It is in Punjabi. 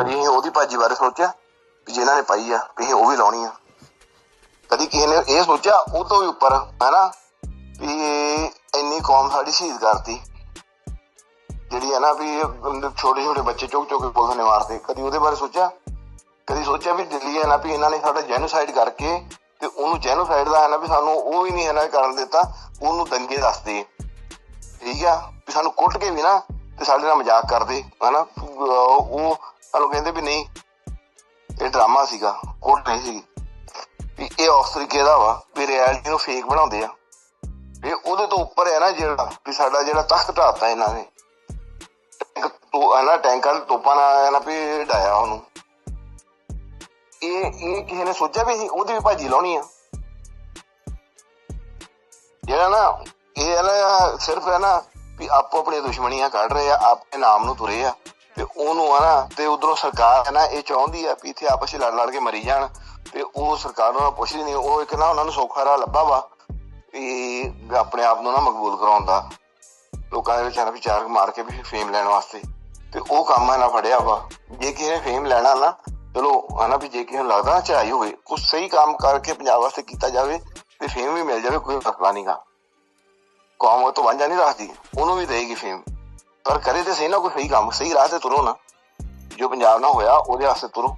ਕਦੀ ਅਸੀਂ ਉਹਦੀ ਭਾਜੀ ਬਾਰੇ ਸੋਚਿਆ ਵੀ ਜਿਨ੍ਹਾਂ ਨੇ ਪਾਈ ਆ, ਵੀ ਅਸੀਂ ਉਹ ਵੀ ਲਾਉਣੀ ਆ। ਕਦੀ ਕਿਸੇ ਨੇ ਇਹ ਸੋਚਿਆ ਉਹ ਤੋਂ ਵੀ ਉੱਪਰ, ਹੈਨਾ? ਵੀ ਇੰਨੀ ਕੌਮ ਸਾਡੀ ਸ਼ਹੀਦ ਕਰਤੀ। ਜਿਹੜੀ ਹੈ ਨਾ ਵੀ ਛੋਟੇ ਛੋਟੇ ਬੱਚੇ ਚੁੱਕ ਚੁੱਕ ਕੇ ਪੁਲਿਸ ਨੇ ਮਾਰਦੇ ਕਦੀ ਉਹਦੇ ਬਾਰੇ ਸੋਚਿਆ? ਕਦੀ ਸੋਚਿਆ ਵੀ ਦਿੱਲੀ ਹੈ ਨਾ ਵੀ ਇਹਨਾਂ ਨੇ ਸਾਡਾ ਜੈਨੋਸਾਈਡ ਕਰਕੇ ਤੇ ਉਹਨੂੰ ਜੈਨੋਸਾਈਡ ਦਾ ਹੈ ਨਾ ਵੀ ਸਾਨੂੰ ਉਹ ਵੀ ਨਹੀਂ ਹੈ ਨਾ ਕਰਨ ਦਿੱਤਾ, ਉਹਨੂੰ ਦੰਗੇ ਦੱਸਦੇ। ਠੀਕ ਆ? ਵੀ ਸਾਨੂੰ ਕੁੱਟ ਕੇ ਵੀ ਨਾ ਤੇ ਸਾਡੇ ਨਾਲ ਮਜ਼ਾਕ ਕਰਦੇ, ਹਨਾ? ਉਹ ਸਾਨੂੰ ਕਹਿੰਦੇ ਵੀ ਨਹੀਂ, ਇਹ ਡਰਾਮਾ ਸੀਗਾ ਕੁੱਟ ਨਹੀਂ ਸੀ। ਵੀ ਇਹ ਉਸ ਤਰੀਕੇ ਦਾ ਵਾ, ਵੀ ਰਿਐਲਿਟੀ ਨੂੰ ਫੇਕ ਬਣਾਉਂਦੇ ਆ। ਇਹ ਉਹਦੇ ਤੋਂ ਉੱਪਰ ਹੈ ਨਾ ਜਿਹੜਾ, ਵੀ ਸਾਡਾ ਜਿਹੜਾ ਤਖਤ ਢਾਤਾ ਇਹਨਾਂ ਨੇ। ਟੈਂਕ ਤੋਂ, ਹੈ ਟੈਂਕਾਂ ਤੋਪਾਂ ਨਾਲ ਨਾ, ਵੀ ਡਾਇਆ ਉਹਨੂੰ। ਇਹ ਇਹ ਕਿਸੇ ਨੇ ਸੋਚਿਆ ਵੀ ਅਸੀਂ ਉਹਦੀ ਵੀ ਭਾਜੀ ਲਾਉਣੀ ਆ। ਜਿਹੜਾ ਨਾ, ਇਹ ਨਾ, ਸਿਰਫ ਹੈ ਨਾ ਵੀ ਆਪੋ ਆਪਣੀ ਦੁਸ਼ਮਣੀਆਂ ਕੱਢ ਰਹੇ ਆ, ਆਪਣੇ ਨਾਮ ਨੂੰ ਤੁਰੇ ਆ। ਤੇ ਉਹਨੂੰ ਆ ਨਾ, ਤੇ ਉਧਰੋਂ ਸਰਕਾਰ ਹੈ ਨਾ, ਇਹ ਚਾਹੁੰਦੀ ਆ ਵੀ ਇੱਥੇ ਆਪਸ ਵਿੱਚ ਲੜ ਲੜ ਕੇ ਮਰੀ ਜਾਣ। ਤੇ ਉਹ ਸਰਕਾਰ ਨੂੰ ਪੁੱਛਦੀ ਨਹੀਂ ਉਹ ਇੱਕ ਨਾ ਉਹਨਾਂ ਨੂੰ ਸੌਖਾ ਰਾਹ ਲੱਭਾ ਵਾ, ਵੀ ਆਪਣੇ ਆਪ ਨੂੰ ਨਾ ਮਕਬੂਲ ਕਰਾਉਣ ਦਾ। ਲੋਕਾਂ ਦੇ ਵਿਚਾਰਾ ਵਿਚਾਰ ਮਾਰ ਕੇ ਵੀ ਫੇਮ ਲੈਣ ਵਾਸਤੇ। ਤੇ ਉਹ ਕੰਮ ਹੈ ਨਾ ਫੜਿਆ ਵਾ। ਜੇ ਕਿਸੇ ਨੇ ਫੇਮ ਲੈਣਾ ਨਾ, ਚਲੋ ਹਨਾ ਵੀ ਜੇ ਕਿਸੇ ਨੂੰ ਲੱਗਦਾ ਨਾ ਚਾਹੀ ਹੋਵੇ ਕੁਝ ਸਹੀ ਕੰਮ ਕਰਕੇ ਪੰਜਾਬ ਵਾਸਤੇ ਕੀਤਾ ਜਾਵੇ, ਤੇ ਫੇਮ ਵੀ ਮਿਲ ਜਾਵੇ, ਕੋਈ ਮਸਲਾ ਨਹੀਂਗਾ ਕੌਮ ਉਹ ਤੋਂ ਵਾਂਝਾ ਨਹੀਂ ਰੱਖਦੀ, ਉਹਨੂੰ ਵੀ ਦੇਗੀ ਫੇਮ ਪਰ ਕਰੇ ਤੇ ਸਹੀ ਨਾ ਕੋਈ ਸਹੀ ਕੰਮ, ਸਹੀ ਰਾਹ ਤੇ ਤੁਰੋ ਨਾ। ਜੋ ਪੰਜਾਬ ਨਾਲ ਹੋਇਆ, ਉਹਦੇ ਵਾਸਤੇ ਤੁਰੋ।